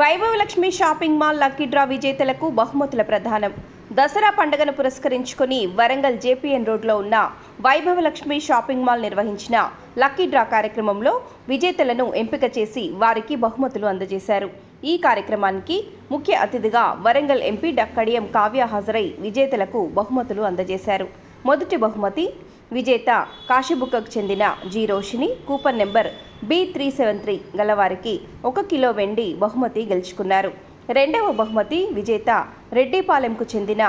Vaibhavalakshmi shopping mall lucky draw విజేతలకు బహుమతుల ప్రదానం. దసరా పండుగను పురస్కరించుకుని వరంగల్ జేపీఎన్ రోడ్లో ఉన్న వైభవలక్ష్మి షాపింగ్ మాల్ నిర్వహించిన లక్కీ డ్రా కార్యక్రమంలో విజేతలను ఎంపిక చేసి వారికి బహుమతులు అందజేశారు. ఈ కార్యక్రమానికి ముఖ్య అతిథిగా వరంగల్ ఎంపీ డక్కడియం కావ్య హాజరై విజేతలకు బహుమతులు అందజేశారు. మొదటి బహుమతి విజేత కాశీబుక్కకు చెందిన G Roshini coupon number B three seven three గలవారికి ఒక కిలో వెండి బహుమతి గెలుచుకున్నారు. రెండవ బహుమతి విజేత రెడ్డిపాలెంకు చెందిన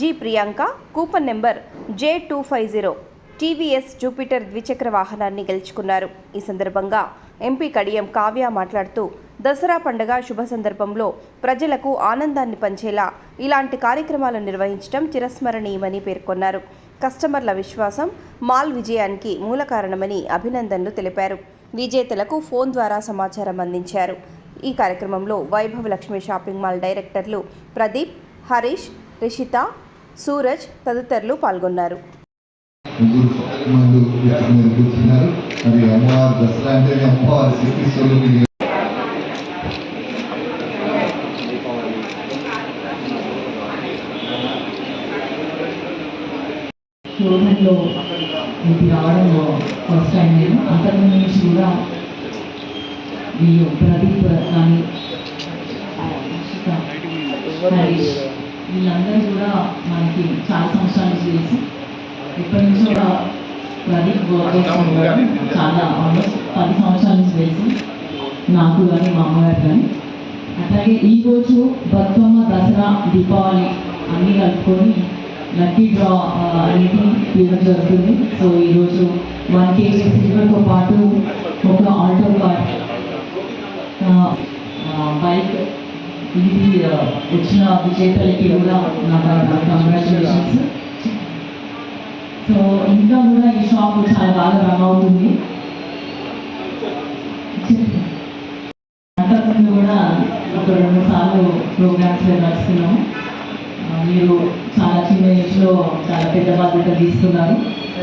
G Priyanka coupon number J two five zero TVS Jupiter ద్విచక్ర వాహనాన్ని గెలుచుకున్నారు. ఈ సందర్భంగా ఎంపీ కడియం కావ్య మాట్లాడుతూ దసరా పండుగ శుభ సందర్భంలో ప్రజలకు ఆనందాన్ని పంచేలా ఇలాంటి కార్యక్రమాలు నిర్వహించడం చిరస్మరణీయమని పేర్కొన్నారు కస్టమర్ల విశ్వాసం మాల్ విజయానికి మూల కారణమని అభినందనలు తెలిపారు విజేతలకు ఫోన్ ద్వారా సమాచారం అందించారు ఈ కార్యక్రమంలో వైభవ్ లక్ష్మి షాపింగ్ మాల్ డైరెక్టర్లు ప్రదీప్ హరీష్ రిషిత సూరజ్ తదితరులు పాల్గొన్నారు అమ్మవారు దసరా అంటే శక్తి స్వరూపిణి యోగంలో ఇది రావడం ఫస్ట్ టైం నేను అంతకుముందు నుంచి కూడా ఈ ప్రదీప్ కానీ హరీష్ వీళ్ళందరూ కూడా మనకి చాలా సంవత్సరాలు నుంచి తెలుసు ఇప్పటి నుంచి కూడా ప్రదీప్ గోపాల్ చాలా ఆల్మోస్ట్ పది సంవత్సరాల నుంచి తెలుసు నాకు కానీ మా అమ్మగారు కానీ. అట్లాగే ఈరోజు బతుకమ్మ దసరా దీపావళి అన్నీ కలుపుకొని లక్కీ డ్రా అనేది ఇవ్వడం జరుగుతుంది సో ఈరోజు వన్ కేజీ సిల్వర్తో పాటు ఒక ఆల్టో కార్ బైక్ ఇది వచ్చిన విజేతలకి కూడా నాకు కంగ్రాచులేషన్స్ సో ఇంకా కూడా ఈ షాప్ చాలా బాగా రన్ అవుతుంది. అంతకుముందు కూడా ఒక రెండు సార్లు ప్రోగ్రామ్స్ నడుస్తున్నాము మీరు చాలా చిన్న ఏజ్లో చాలా పెద్ద బాధ్యత తీసుకున్నారు.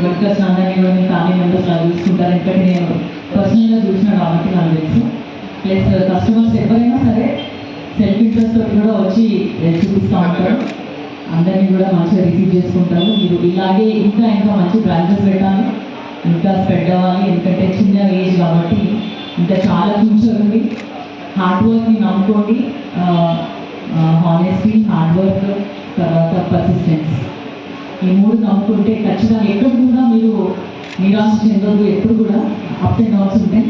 వర్కర్స్ అందరినీ కూడా ఫ్యామిలీ మెంబర్స్ అలా చూసుకుంటారు. ఎందుకంటే నేను పర్సనల్గా చూసిన కాబట్టి నాకు తెలుసు. ప్లస్ కస్టమర్స్ ఎవరైనా సరే సెల్ఫ్ ఇంట్రెస్ట్ తోటి కూడా వచ్చి చూపిస్తూ ఉంటారు. అందరినీ కూడా మంచిగా రిసీవ్ చేసుకుంటారు. మీరు ఇలాగే ఇంకా ఇంకా మంచి బ్రాంచెస్ పెట్టాలి. ఇంకా స్ప్రెడ్ అవ్వాలి. ఎందుకంటే చిన్న ఏజ్ కాబట్టి ఇంకా చాలా ఫ్యూచర్ ఉంది. హార్డ్ వర్క్ని నమ్ముకోండి. హానెస్టీ హార్డ్ వర్క్ పర్సిస్టెన్స్ ఈ మూడు నమ్ముకుంటే ఖచ్చితంగా ఎక్కడ కూడా మీరు నిరాశ చెందొద్దు ఎప్పుడు కూడా అప్ అండ్ డౌన్స్ ఉంటాయి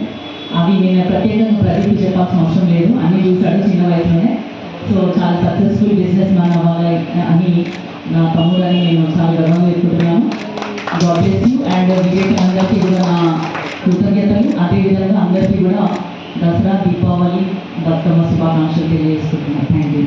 అవి నేను ప్రత్యేకంగా ప్రదీప్ చెప్పాల్సిన అవసరం లేదు. అన్ని చూశాడు చిన్న వయసులోనే. సో చాలా సక్సెస్ఫుల్ బిజినెస్ మ్యాన్ అవ్వాలి అని నా తమ్ముడని నేను చాలా గర్వంగా చెప్పుకుంటున్నాను. గాడ్ బ్లెస్ యూ అండ్ అందరికీ కూడా నా కృతజ్ఞతలు. అదేవిధంగా అందరికీ కూడా దసరా దీపావళి బతుకమ్మ శుభాకాంక్షలు తెలియజేసుకుంటున్నాను. Thank you